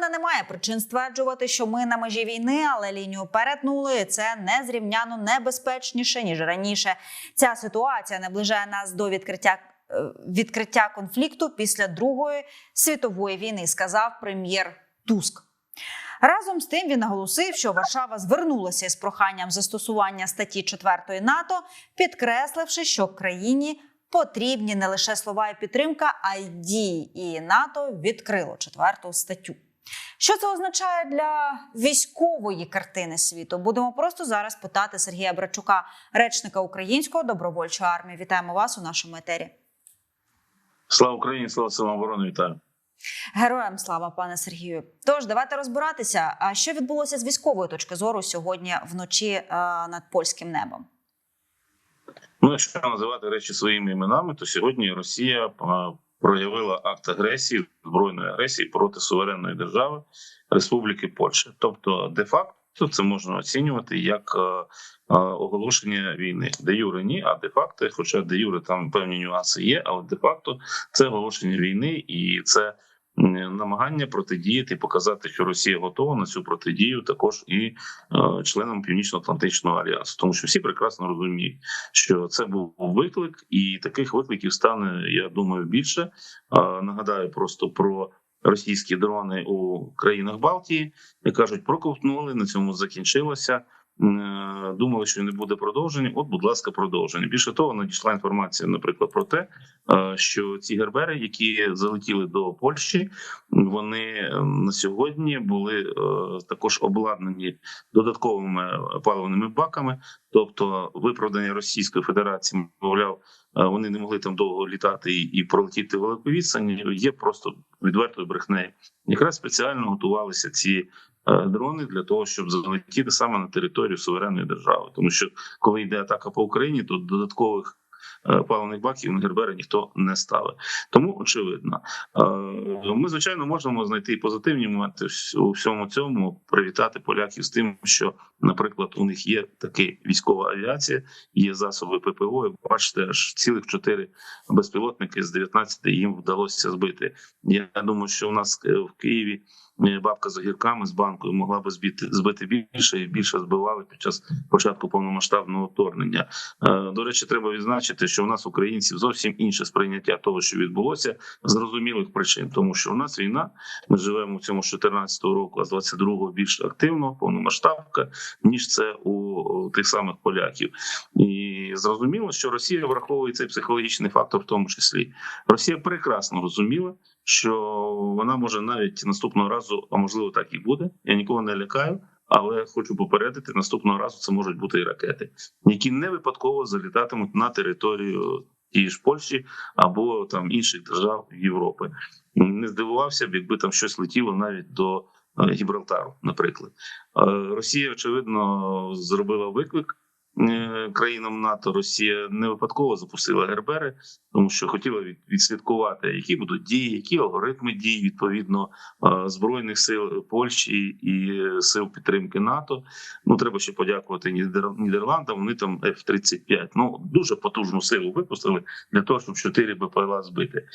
мене немає причин стверджувати, що ми на межі війни, але лінію перетнули. Це незрівняно небезпечніше ніж раніше. Ця ситуація наближає нас до відкриття. е, Відкриття конфлікту після Другої світової війни, сказав прем'єр Туск. Разом з тим він наголосив, що Варшава звернулася з проханням застосування статті 4 НАТО, підкресливши, що країні потрібні не лише слова і підтримка, а й дії. І НАТО відкрило четверту статтю. Що це означає для військової картини світу? Будемо просто зараз питати Сергія Брачука, речника Української добровольчої армії. Вітаємо вас у нашому етері. Слава Україні, слава силам оборони, вітаю. Героям слава, пане Сергію. Тож давайте розбиратися. А що відбулося з військової точки зору сьогодні вночі е, над польським небом? Ну, якщо називати речі своїми іменами, то сьогодні Росія е, проявила акт агресії, збройної агресії проти суверенної держави Республіки Польща. Тобто, де-факто це можна оцінювати як е, е, оголошення війни. Де юре ні, а де факто, хоча де юре там певні нюанси є, але де факто це оголошення війни і це. М, Намагання протидіяти, показати, що Росія готова на цю протидію, також і е, членам Північно-Атлантичного альянсу, тому що всі прекрасно розуміють, що це був виклик, і таких викликів стане, я думаю, більше. Е, нагадаю просто про російські дрони у країнах Балтії, як кажуть, проковтнули на цьому закінчилося. Е, Думали, що не буде продовження. От, будь ласка, продовження. Більше того, надійшла інформація, наприклад, про те, е, що ці гербери, які залетіли до Польщі, вони е, на сьогодні були також обладнані додатковими паливними баками. Тобто, виправдання Російської Федерації, мовляв, вони не могли там довго літати і, пролетіти велику відстань. Є просто відвертою брехнею. Якраз спеціально готувалися ці дрони для того, щоб залетіти саме на територію суверенної держави. Тому що коли йде атака по Україні, то додаткових е, паливних баків на ніхто не ставить. Тому очевидно, Е, ми звичайно можемо знайти позитивні моменти у всьому цьому. Привітати поляків з тим, що, наприклад, у них є така військова авіація, є засоби ППО. Бачите, аж цілих чотири безпілотники з 19 їм вдалося збити. Я думаю, що у нас е, в Києві е, бабка з огірками з банкою могла би збити збити більше і більше збивали під час початку повномасштабного вторгнення. Е, До речі, треба відзначити, що у нас українців зовсім інше сприйняття того, що відбулося, зрозумілих причин, тому що у нас війна. Ми живемо в цьому з 14-го року, а з 22-го більш активно, повномасштабка, ніж це у тих самих поляків. І зрозуміло, що Росія враховує цей психологічний фактор, в тому числі Росія прекрасно розуміла, що вона може навіть наступного разу, а можливо так і буде. Я нікого не лякаю. Але хочу попередити, наступного разу це можуть бути і ракети, які не випадково залітатимуть на територію тієї ж Польщі або там інших держав Європи. Не здивувався б, якби там щось летіло навіть до е, Гібралтару, наприклад. Е, Росія очевидно зробила виклик країнам НАТО. Росія не випадково запустила гербери, тому що хотіла відслідкувати, які будуть дії, які алгоритми дій відповідно е, збройних сил Польщі і сил підтримки НАТО. Ну треба ще подякувати Нідер- Нідерландам. Вони там F-35, Ну дуже потужну силу випустили для того, щоб 4 БПЛА збити.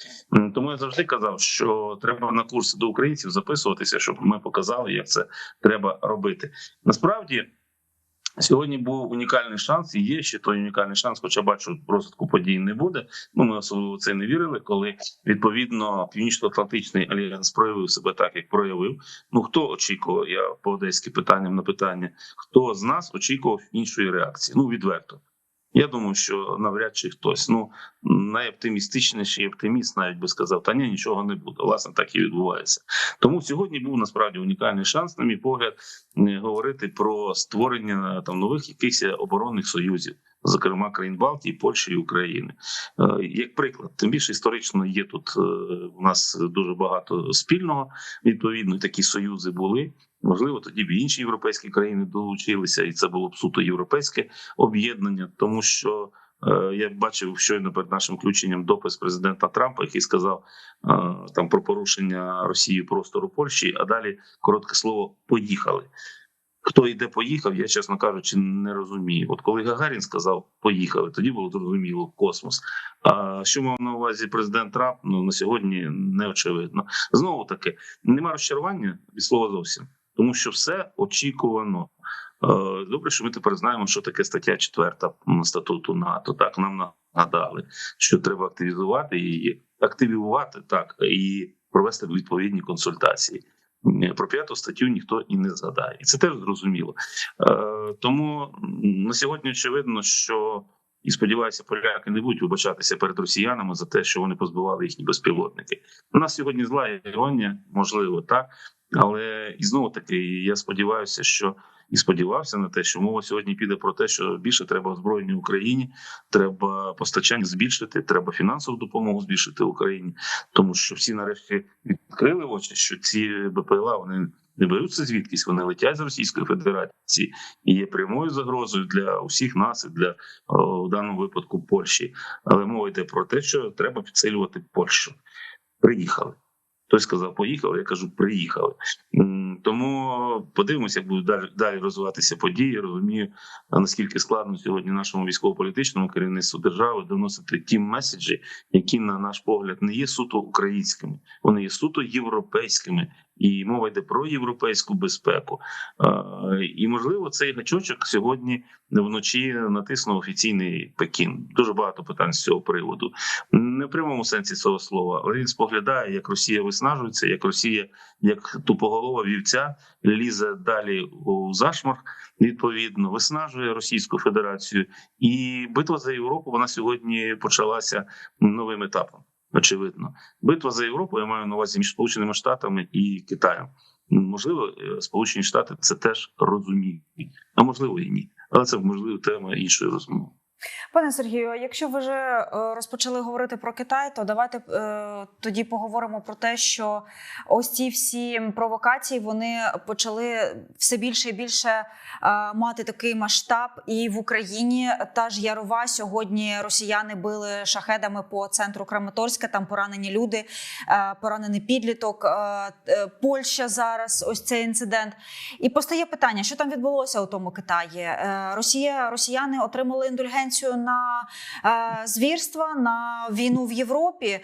Тому я завжди казав, що треба на курси до українців записуватися, щоб ми показали, як це треба робити. Насправді. Сьогодні був унікальний шанс, і є ще той унікальний шанс, хоча бачу, розвитку подій не буде. Ну ми особливо це не вірили, коли відповідно Північно-Атлантичний альянс проявив себе так, як проявив. Ну хто очікував? Я по одеськи питанням на питання: хто з нас очікував іншої реакції? Ну відверто. Я думаю, що навряд чи хтось. Ну найоптимістичніший оптиміст навіть би сказав, та ні, нічого не буде. Власне, так і відбувається. Тому сьогодні був насправді унікальний шанс, на мій погляд, е, говорити про створення там нових якихось оборонних союзів, зокрема країн Балтії, Польщі і України. Е, Як приклад, тим більше історично є тут е, у нас дуже багато спільного. Відповідно, такі союзи були. Можливо, тоді б інші європейські країни долучилися, і це було б суто європейське об'єднання, тому що е, я бачив щойно перед нашим включенням допис президента Трампа, який сказав там про порушення Росії простору Польщі, а далі коротке слово поїхали. Хто йде поїхав, я чесно кажучи, не розумію. От коли Гагарін сказав поїхали, тоді було зрозуміло космос. А що мав на увазі президент Трамп? Ну на сьогодні не очевидно. Знову таки, нема розчарування від слова зовсім, тому що все очікувано. Е, Добре, що ми тепер знаємо, що таке стаття 4 статуту НАТО. Так нам нагадали, що треба активізувати її, активізувати так і провести відповідні консультації. Е, Про п'яту статтю ніхто і не згадає, і це теж зрозуміло. Е, Тому на сьогодні очевидно, що і сподіваюся, поляки не будуть вибачатися перед росіянами за те, що вони позбивали їхні безпілотники. У нас сьогодні зла іронія, можливо, так, але і знову таки я сподіваюся, що і сподівався на те, що мова сьогодні піде про те, що більше треба озброєння Україні, треба постачання збільшити, треба фінансову допомогу збільшити Україні, тому що всі нарешті відкрили очі, що ці БПЛА вони. Не беруться звідкись, вони летять з Російської Федерації і є прямою загрозою для усіх нас і для в даному випадку Польщі. Але мова йде про те, що треба підсилювати Польщу. Приїхали. Хтось сказав, поїхали. Я кажу, приїхали. Тому подивимося, як будуть далі, далі розвиватися події. Розумію, наскільки складно сьогодні нашому військово-політичному керівництву держави доносити ті меседжі, які, на наш погляд, не є суто українськими, вони є суто європейськими. І мова йде про європейську безпеку. І можливо, цей гачочок сьогодні вночі натиснув офіційний Пекін. Дуже багато питань з цього приводу. Не в прямому сенсі цього слова, але він споглядає, як Росія виснажується, як Росія, як тупоголова вівця, лізе далі у зашморг. Відповідно, виснажує Російську Федерацію, і битва за Європу вона сьогодні почалася новим етапом. Очевидно, битва за Європу я маю на увазі між Сполученими Штатами і Китаєм. Можливо, е, Сполучені Штати це теж розуміють, а можливо і ні. Але це можливо тема іншої розмови. Пане Сергію, якщо ви вже е, розпочали говорити про Китай, то давайте е, тоді поговоримо про те, що ось ці всі провокації вони почали все більше і більше е, мати такий масштаб. І в Україні та ж Ярова сьогодні росіяни били шахедами по центру Краматорська. Там поранені люди, поранений підліток. Польща зараз ось цей інцидент. І постає питання, що там відбулося у тому Китаї. Росія, росіяни отримали індульгенцію на е, звірства на війну в Європі. Е,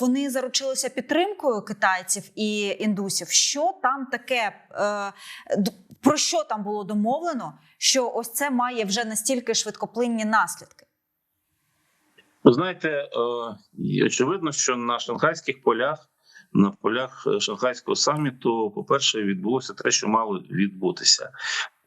вони заручилися підтримкою китайців і індусів. Що там таке? Е, про що там було домовлено? Що ось це має вже настільки швидкоплинні наслідки? Ви знаєте, очевидно, що на шанхайських полях, на полях шанхайського саміту, по-перше, відбулося те, що мало відбутися.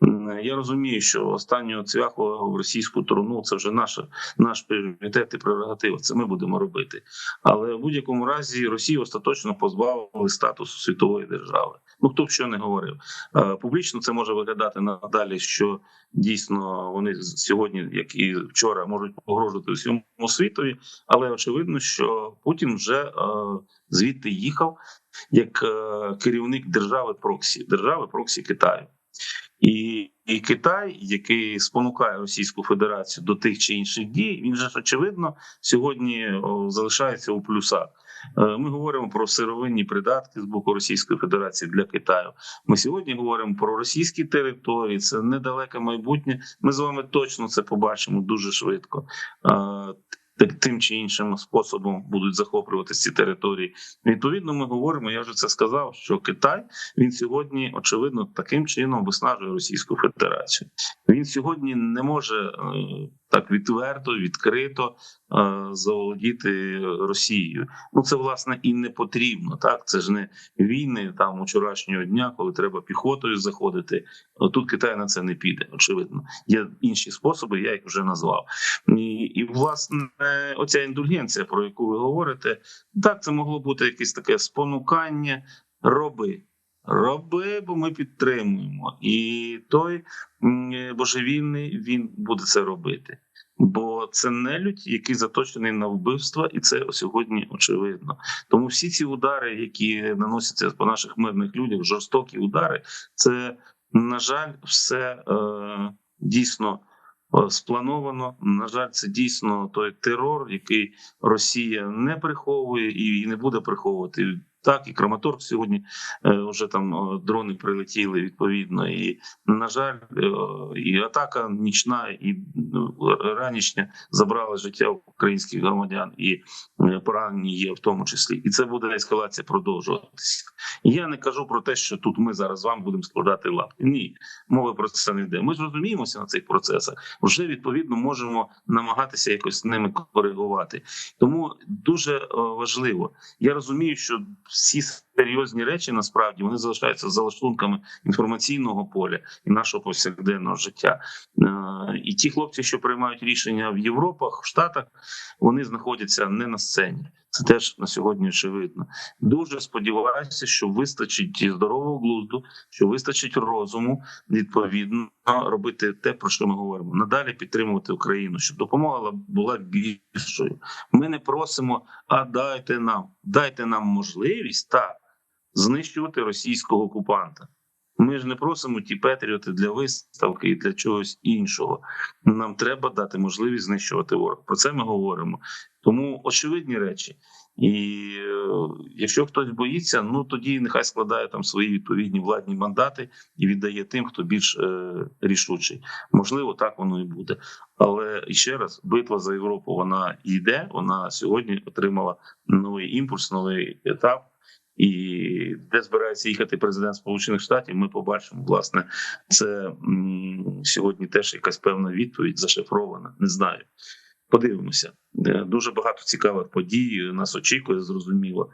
М, Я розумію, що останнього цвяху в російську труну це вже наш, наш пріоритет і прерогатива. Це ми будемо робити. Але в будь-якому разі Росію остаточно позбавили статусу світової держави. Ну хто б що не говорив. Е, Публічно це може виглядати надалі, що дійсно вони сьогодні, як і вчора, можуть погрожувати всьому світові, але очевидно, що Путін вже е, звідти їхав як е, керівник держави Проксі, держави Проксі Китаю. І, і Китай, який спонукає Російську Федерацію до тих чи інших дій, він же очевидно сьогодні залишається у плюсах. Е, Ми говоримо про сировинні придатки з боку Російської Федерації для Китаю. Ми сьогодні говоримо про російські території. Це недалеке майбутнє. Ми з вами точно це побачимо дуже швидко. Тим чи іншим способом будуть захоплювати ці території. Відповідно, ми говоримо. Я вже це сказав. Що Китай він сьогодні очевидно таким чином виснажує Російську Федерацію. Він сьогодні не може е, так відверто, відкрито е, заволодіти Росією. Ну це власне і не потрібно. Так це ж не війни там учорашнього дня, коли треба піхотою заходити. Тут Китай на це не піде. Очевидно, є інші способи. Я їх вже назвав. І, і власне, оця індульгенція, про яку ви говорите, так це могло бути якесь таке спонукання. Роби. Роби, бо ми підтримуємо, і той божевільний він буде це робити. Бо це нелюдь, який заточений на вбивства, і це сьогодні очевидно. Тому всі ці удари, які наносяться по наших мирних людях, жорстокі удари, це на жаль, все е, дійсно е, сплановано. На жаль, це дійсно той терор, який Росія не приховує і не буде приховувати. Так, і Краматорськ сьогодні е, вже там е, дрони прилетіли відповідно. І, на жаль, е, і атака нічна, і ну, ранішня забрала життя українських громадян, і поранені є в тому числі. І це буде ескалація продовжуватися. Я не кажу про те, що тут ми зараз з вами будемо складати лапки. Ні, мови про це не йде. Ми ж розуміємося на цих процесах. Вже відповідно можемо намагатися якось ними коригувати. Тому дуже важливо. Я розумію, що всі серйозні речі насправді вони залишаються за лаштунками інформаційного поля і нашого повсякденного життя. Е, І ті хлопці, що приймають рішення в Європах, в Штатах, вони знаходяться не на сцені. Це теж на сьогодні очевидно. Дуже сподіваюся, що вистачить здорового глузду, що вистачить розуму відповідно робити те, про що ми говоримо. Надалі підтримувати Україну, щоб допомога була більшою. Ми не просимо, а дайте нам, дайте нам можливість так знищувати російського окупанта. Ми ж не просимо ті патріоти для виставки і для чогось іншого. Нам треба дати можливість знищувати ворог. Про це ми говоримо. Тому очевидні речі. І е, якщо хтось боїться, ну тоді нехай складає там свої відповідні владні мандати і віддає тим, хто більш е, рішучий. Можливо, так воно і буде. Але ще раз, битва за Європу вона йде. Вона сьогодні отримала новий імпульс, новий етап. І де збирається їхати президент Сполучених Штатів, ми побачимо. Власне, це сьогодні теж якась певна відповідь зашифрована. Не знаю. Подивимося. Е, Дуже багато цікавих подій нас очікує, зрозуміло.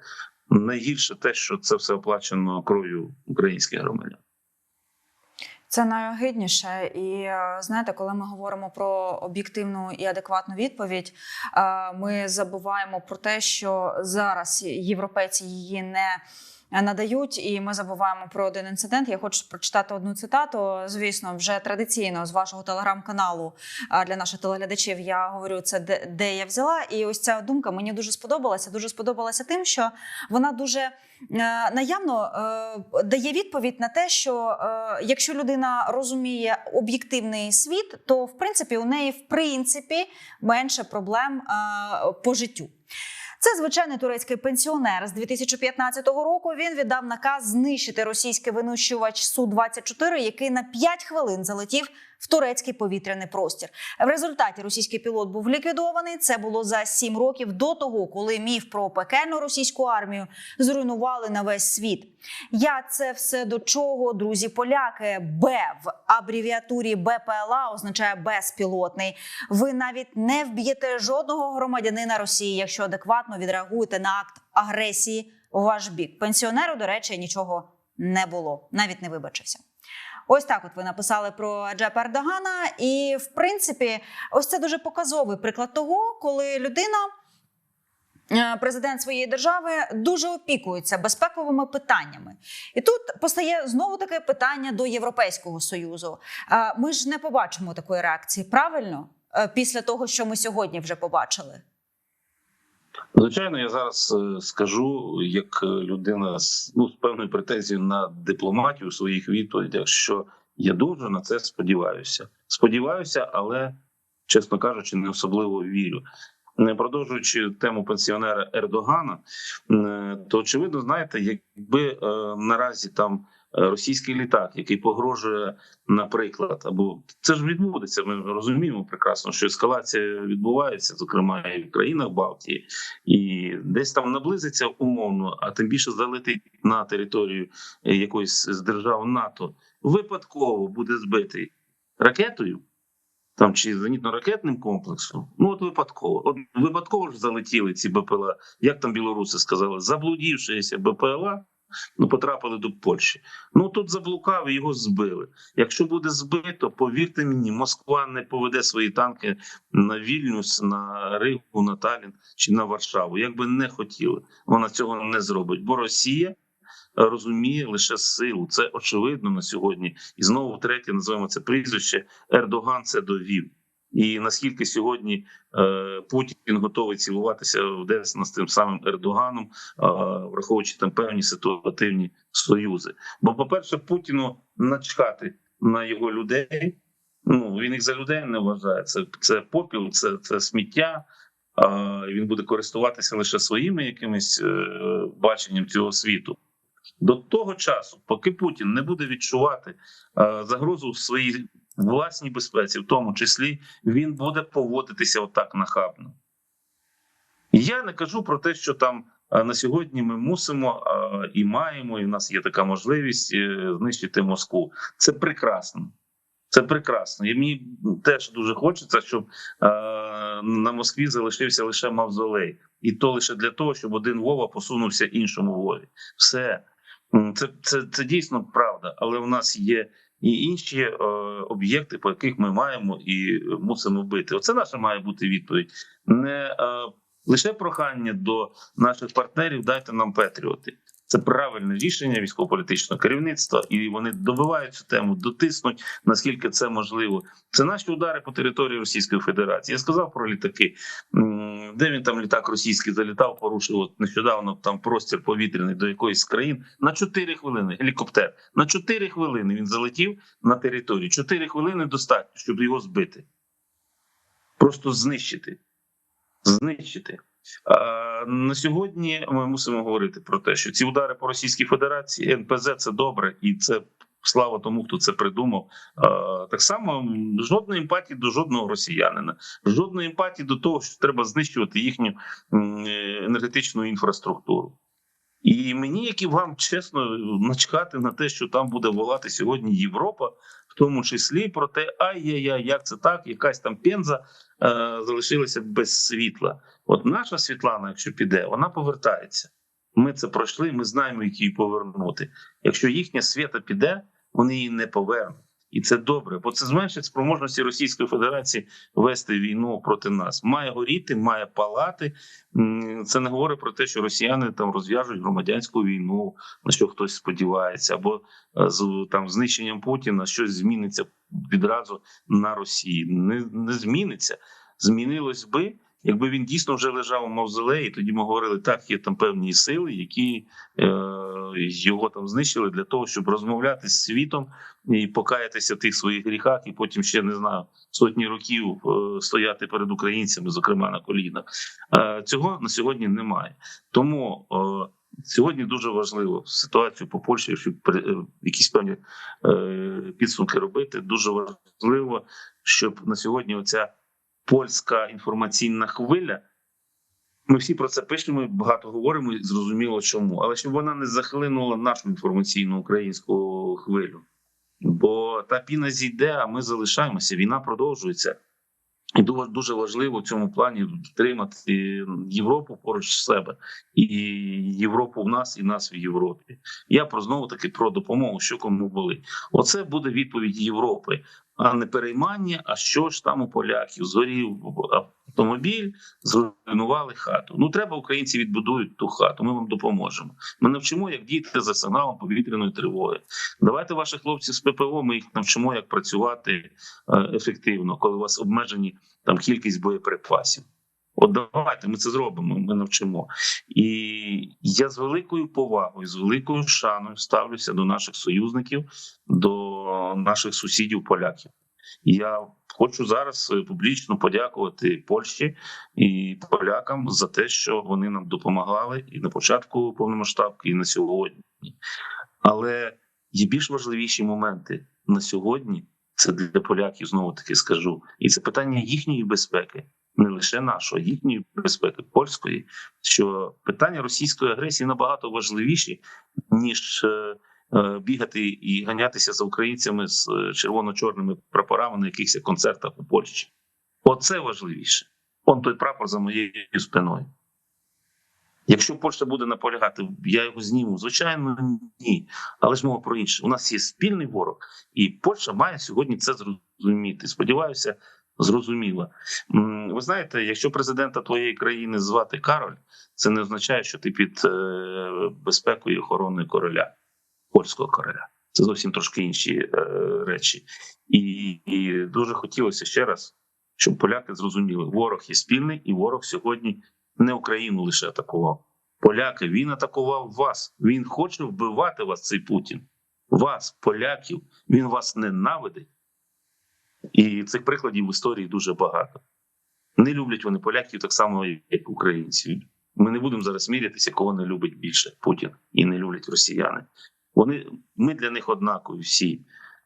Найгірше те, що це все оплачено кров'ю українських громадян. Це найогидніше, і е, знаєте, коли ми говоримо про об'єктивну і адекватну відповідь, е, ми забуваємо про те, що зараз європейці її не надають, і ми забуваємо про один інцидент. Я хочу прочитати одну цитату. Звісно, вже традиційно з вашого телеграм-каналу для наших телеглядачів. Я говорю це, де, де я взяла. І ось ця думка мені дуже сподобалася. Дуже сподобалася тим, що вона дуже е, наявно е, дає відповідь на те, що е, якщо людина розуміє об'єктивний світ, то в принципі у неї в принципі менше проблем е, по життю. Це звичайний турецький пенсіонер з 2015 року. Він віддав наказ знищити російський винищувач су 24 який на 5 хвилин залетів в турецький повітряний простір. В результаті російський пілот був ліквідований. Це було за 7 років до того, коли міф про пекельну російську армію зруйнували на весь світ. Я це все до чого, друзі, поляки. Б в абревіатурі БПЛА означає безпілотний. Ви навіть не вб'єте жодного громадянина Росії, якщо адекватно відреагуєте на акт агресії у ваш бік. Пенсіонеру, до речі, нічого не було, навіть не вибачився. Ось так, от ви написали про Джепа Ердогана, і в принципі, ось це дуже показовий приклад того, коли людина. е, Президент своєї держави дуже опікується безпековими питаннями, і тут постає знову таке питання до Європейського союзу. Е, Ми ж не побачимо такої реакції, правильно? Е, Після того, що ми сьогодні вже побачили. Звичайно, я зараз е, скажу, як е, людина з ну з певною претензією на дипломатію у своїх відповідях, що я дуже на це сподіваюся. Сподіваюся, але чесно кажучи, не особливо вірю. Не продовжуючи тему пенсіонера Ердогана, е, то очевидно, знаєте, якби е, наразі там російський літак, який погрожує, наприклад, або це ж відбудеться. Ми розуміємо прекрасно, що ескалація відбувається, зокрема і в країнах Балтії, і десь там наблизиться умовно, а тим більше залетить на територію е, якоїсь з держав НАТО, випадково буде збитий ракетою. Там чи зенітно-ракетним комплексом, ну от випадково. От випадково ж залетіли ці БПЛА, як там білоруси сказали, заблудівшися БПЛА, ну потрапили до Польщі. Ну тут заблукав і його збили. Якщо буде збито, повірте мені, Москва не поведе свої танки на Вільнюс, на Ригу, на Талін чи на Варшаву. Як би не хотіли, вона цього не зробить, бо Росія. Розуміє лише силу, це очевидно на сьогодні, і знову втретє називаємо це прізвище. Ердоган це довів. І наскільки сьогодні е, Путін готовий цілуватися в Десна з тим самим Ердоганом, е, враховуючи там певні ситуативні союзи. Бо, по-перше, Путіну начхати на його людей. Ну він їх за людей не вважає. Це це попіл, це, це сміття. і він буде користуватися лише своїми якимись е, баченням цього світу. До того часу, поки Путін не буде відчувати е, загрозу в своїй власній безпеці, в тому числі, він буде поводитися отак нахабно. Я не кажу про те, що там е, на сьогодні ми мусимо е, і маємо, і в нас є така можливість е, знищити Москву. Це прекрасно. Це прекрасно. І мені теж дуже хочеться, щоб на Москві залишився лише мавзолей, і то лише для того, щоб один Вова посунувся іншому Вові. Все це, це, це дійсно правда, але в нас є і інші е, об'єкти, по яких ми маємо і мусимо бити. Оце наша має бути відповідь. Не е, лише прохання до наших партнерів дайте нам Петріоти. Це правильне рішення військово-політичного керівництва, і вони добивають цю тему, дотиснуть наскільки це можливо. Це наші удари по території Російської Федерації. Я сказав про літаки. Де він там літак російський залітав, порушив от нещодавно там простір повітряний до якоїсь країн на 4 хвилини. Гелікоптер на 4 хвилини він залетів на територію. 4 хвилини достатньо, щоб його збити. Просто знищити. Знищити. На сьогодні ми мусимо говорити про те, що ці удари по Російській Федерації НПЗ це добре, і це слава тому, хто це придумав. Так само жодної емпатії до жодного росіянина, жодної емпатії до того, що треба знищувати їхню е, енергетичну інфраструктуру. І мені, як і вам, чесно, начхати на те, що там буде волати сьогодні Європа, в тому числі про те, ай-яй-яй, як це так, якась там пенза е, залишилася без світла. От наша Світлана, якщо піде, вона повертається. Ми це пройшли, ми знаємо, як її повернути. Якщо їхня свята піде, вони її не повернуть. І це добре, бо це зменшить спроможності Російської Федерації вести війну проти нас. Має горіти, має палати. Це не говорить про те, що росіяни там розв'яжуть громадянську війну, на що хтось сподівається, або е, з там знищенням Путіна щось зміниться відразу на Росії. Не, не зміниться. Змінилось би, якби він дійсно вже лежав у мавзолеї. Тоді ми говорили, так є там певні сили, які е, його там знищили для того, щоб розмовляти з світом і покаятися в тих своїх гріхах, і потім ще не знаю сотні років е, стояти перед українцями, зокрема на колінах. Е, цього на сьогодні немає. Тому е, сьогодні дуже важливо ситуацію по Польщі, щоб при- е, якісь певні е, підсумки робити. Дуже важливо, щоб на сьогодні оця польська інформаційна хвиля. Ми всі про це пишемо, багато говоримо, і зрозуміло чому. Але щоб вона не захлинула нашу інформаційну українську хвилю. Бо та піна зійде, а ми залишаємося. Війна продовжується. І дуже, важливо в цьому плані підтримати Європу поруч себе, і Європу в нас, і нас в Європі. Я про знову таки про допомогу, що кому були. Оце буде відповідь Європи, а не переймання. А що ж там у поляків? Згорів автомобіль, зруйнували хату. Ну треба українці відбудують ту хату. Ми вам допоможемо. Ми навчимо, як діяти за сигналом повітряної тривоги. Давайте ваших хлопців з ППО. Ми їх навчимо, як працювати е, ефективно, коли у вас обмежені там кількість боєприпасів. От давайте ми це зробимо. Ми навчимо. І я з великою повагою, з великою шаною ставлюся до наших союзників, до наших сусідів поляків. Я хочу зараз е, публічно подякувати Польщі і полякам за те, що вони нам допомагали і на початку повномасштабки, і на сьогодні. Але є більш важливіші моменти на сьогодні. Це для поляків знову таки скажу, і це питання їхньої безпеки, не лише нашої, їхньої безпеки, польської. Що питання російської агресії набагато важливіші ніж е, е, бігати і ганятися за українцями з е, червоно-чорними прапорами на якихось концертах у Польщі. Оце важливіше. Он той прапор за моєю спиною. Якщо Польща буде наполягати, я його зніму. Звичайно, ні. Але ж мова про інше. У нас є спільний ворог, і Польща має сьогодні це зрозуміти. Сподіваюся, зрозуміла. Ви знаєте, якщо президента твоєї країни звати Кароль, це не означає, що ти під е, безпекою і охороною короля, польського короля. Це зовсім трошки інші е, речі. І, і дуже хотілося ще раз, щоб поляки зрозуміли, ворог є спільний, і ворог сьогодні не Україну лише атакував. Поляки, він атакував вас. Він хоче вбивати вас, цей Путін. Вас, поляків, він вас ненавидить. І цих прикладів в історії дуже багато. Не люблять вони поляків так само, як українців. Ми не будемо зараз мірятися, кого не любить більше Путін і не люблять росіяни. Вони ми для них однакові всі,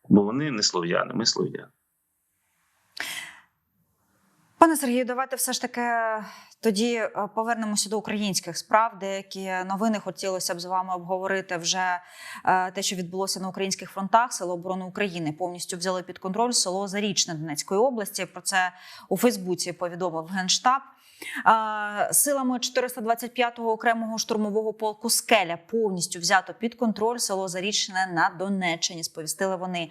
бо вони не слов'яни, ми слов'яни. Пане Сергію, давайте все ж таки тоді е, повернемося до українських справ. Деякі новини хотілося б з вами обговорити вже е, те, що відбулося на українських фронтах. Село оборони України повністю взяли під контроль село Зарічне Донецької області. Про це у Фейсбуці повідомив генштаб. Силами 425-го окремого штурмового полку Скеля повністю взято під контроль село Зарічне на Донеччині. Сповістили вони.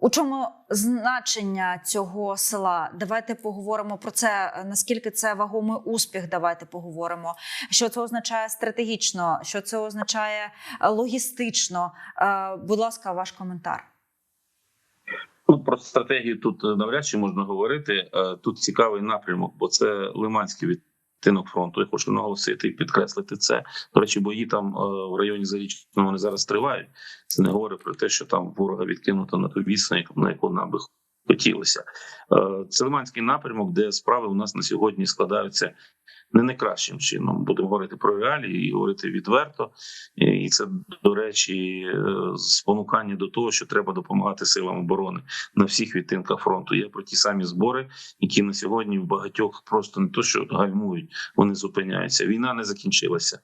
У чому значення цього села? Давайте поговоримо про це. Наскільки це вагомий успіх? Давайте поговоримо. Що це означає стратегічно, що це означає логістично. Е, Будь ласка, ваш коментар. Ну, про стратегію тут е, навряд чи можна говорити. Е, Тут цікавий напрямок, бо це Лиманський відтинок фронту. Я хочу наголосити і підкреслити це. До речі, бої там е, в районі Зарічного вони зараз тривають. Це не говорить про те, що там ворога відкинуто на ту відстань, на яку нам би хотілося. Е, Це Лиманський напрямок, де справи у нас на сьогодні складаються не найкращим чином. Будемо говорити про реалії і говорити відверто. І це, до речі, е, спонукання до того, що треба допомагати силам оборони на всіх відтинках фронту. Є про ті самі збори, які на сьогодні в багатьох просто не то, що гальмують, вони зупиняються. Війна не закінчилася.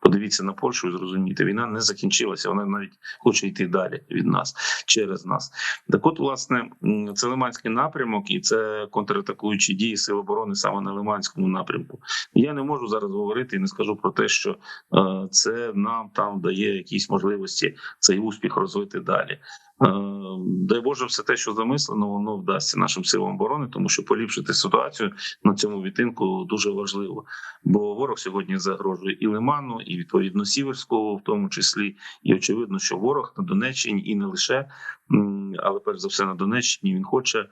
Подивіться на Польщу і зрозумієте, війна не закінчилася. Вона навіть хоче йти далі від нас через нас. Так, от, власне, це Лиманський напрямок, і це контратакуючі дії Сил оборони саме на Лиманському напрямку. Я не можу зараз говорити і не скажу про те, що е, це нам там дає якісь можливості цей успіх розвити далі. Е, Дай Боже, все те, що замислено, воно вдасться нашим силам оборони, тому що поліпшити ситуацію на цьому відтинку дуже важливо. Бо ворог сьогодні загрожує і Лиману, і відповідно Сіверського, в тому числі. І очевидно, що ворог на Донеччині і не лише, але перш за все на Донеччині він хоче е,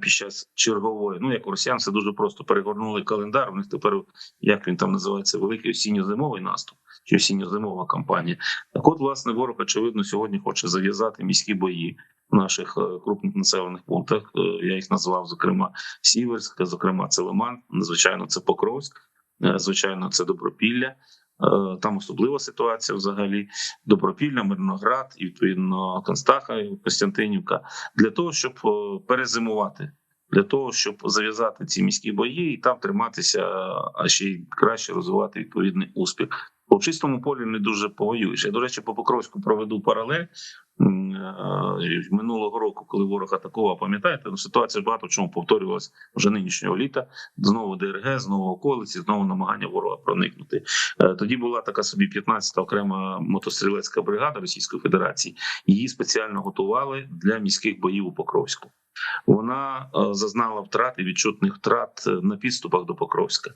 під час чергової. Ну як у росіян, все дуже просто перегорнули календар. У них тепер як він там називається великий осінньо-зимовий наступ чи осінньо-зимова кампанія. Так, от, власне, ворог очевидно сьогодні хоче зав'язати міські бої в наших е, крупних населених пунктах. Е, Я їх назвав зокрема Сіверськ, зокрема це Лиман, звичайно, це Покровськ, е, звичайно, це Добропілля. Там особлива ситуація взагалі. Добропілля, Мирноград і відповідно Констаха і Костянтинівка для того, щоб перезимувати. Для того щоб зав'язати ці міські бої і там триматися, а ще й краще розвивати відповідний успіх. В чистому полі не дуже повоюєш. Я, до речі, по Покровську проведу паралель е, минулого року, коли ворог атакував, пам'ятаєте, ну, ситуація багато в чому повторювалася вже нинішнього літа. Знову ДРГ, знову околиці, знову намагання ворога проникнути. Е, Тоді була така собі 15-та окрема мотострілецька бригада Російської Федерації. Її спеціально готували для міських боїв у Покровську. Вона е, зазнала втрат і відчутних втрат на підступах до Покровська.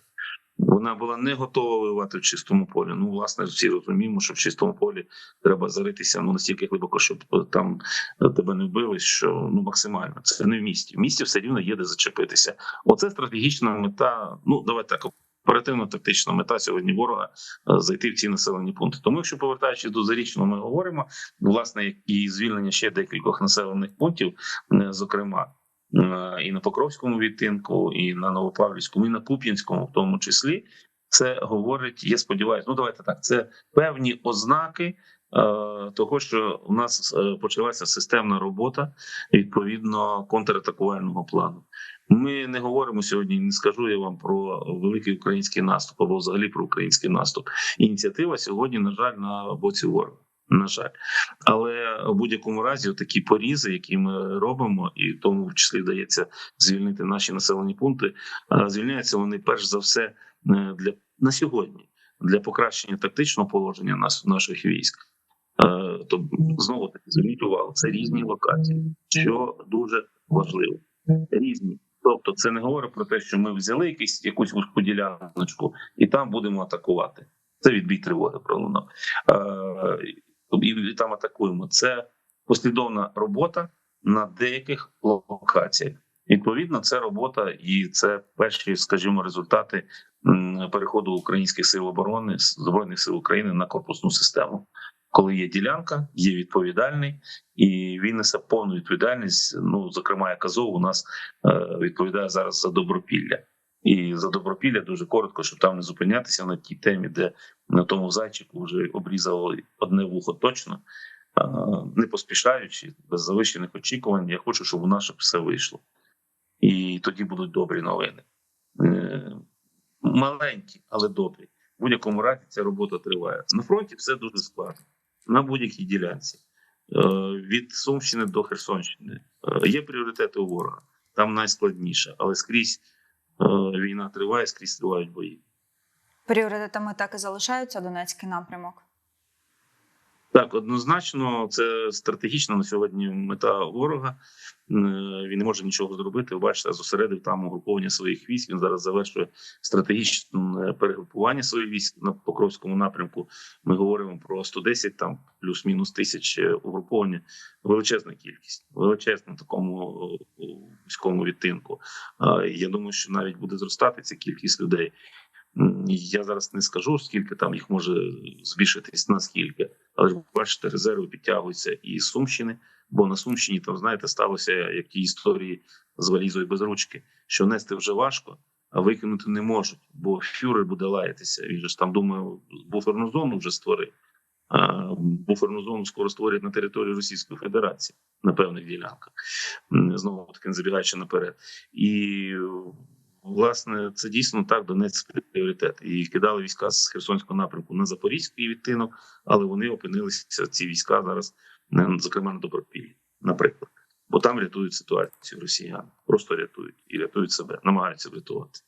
Вона була не готова воювати в чистому полі. Ну, власне, всі розуміємо, що в чистому полі треба заритися ну настільки глибоко, щоб е, там е, тебе не вбили, що ну максимально це не в місті. В місті все рівно є де зачепитися. Оце стратегічна мета. Ну давайте так. Оперативно-тактична мета сьогодні ворога е, зайти в ці населені пункти. Тому, якщо повертаючись до зарічного, ми говоримо власне і звільнення ще декількох населених пунктів, зокрема і на Покровському відтинку, і на Новопавлівському, і на Куп'янському, в тому числі, це говорить. Я сподіваюся, ну давайте так. Це певні ознаки е, того, що у нас е, почалася системна робота відповідно контратакувального плану. Ми не говоримо сьогодні. Не скажу я вам про великий український наступ або взагалі про український наступ. Ініціатива сьогодні, на жаль, на боці ворога. На жаль, але в будь-якому разі такі порізи, які ми робимо, і в тому числі вдається звільнити наші населені пункти. е, Звільняються вони перш за все е, для на сьогодні для покращення тактичного положення нас наших військ. Е, То знову таки зверніть увагу, це різні локації, що дуже важливо. Різні. Тобто, це не говорить про те, що ми взяли якусь якусь вузьку діляночку і там будемо атакувати. Це відбій тривоги пролунав. Е, і, там атакуємо. Це послідовна робота на деяких локаціях. Відповідно, це робота і це перші, скажімо, результати переходу українських сил оборони збройних сил України на корпусну систему. Коли є ділянка, є відповідальний, і він несе повну відповідальність. Ну, зокрема, як Азов у нас е, відповідає зараз за добропілля. І за добропілля дуже коротко, щоб там не зупинятися на тій темі, де на тому зайчику вже обрізали одне вухо точно, не поспішаючи, без завищених очікувань. Я хочу, щоб у нас щоб все вийшло. І тоді будуть добрі новини. Е, Маленькі, але добрі. В будь-якому разі ця робота триває. На фронті все дуже складно на будь-якій ділянці. Е, Від Сумщини до Херсонщини Е, є пріоритети у ворога. Там найскладніше, але скрізь війна триває, скрізь тривають бої. Пріоритетами так і залишаються Донецький напрямок. Так, однозначно, це стратегічна на сьогодні мета ворога. Він не може нічого зробити. Бачите, зосередив там угруповання своїх військ. Він зараз завершує стратегічне перегрупування своїх військ на Покровському напрямку. Ми говоримо про 110 там плюс-мінус тисяч угруповання. Величезна кількість, величезна такому військовому відтинку. Я думаю, що навіть буде зростати ця кількість людей. Я зараз не скажу, скільки там їх може збільшитись, наскільки. Але ж бачите, резерви підтягуються і з Сумщини, бо на Сумщині там, знаєте, сталося як ті історії з валізою без ручки, що нести вже важко, а викинути не можуть, бо фюрер буде лаятися. Він же ж там думаю, буферну зону вже створив. А буферну зону скоро створять на території Російської Федерації на певних ділянках, знову таки забігаючи наперед. І власне це дійсно так Донецький пріоритет. І кидали війська з Херсонського напрямку на Запорізький відтинок, але вони опинилися ці війська зараз, не зокрема на Добропіллі, наприклад. Бо там рятують ситуацію росіяни, просто рятують і рятують себе, намагаються врятувати.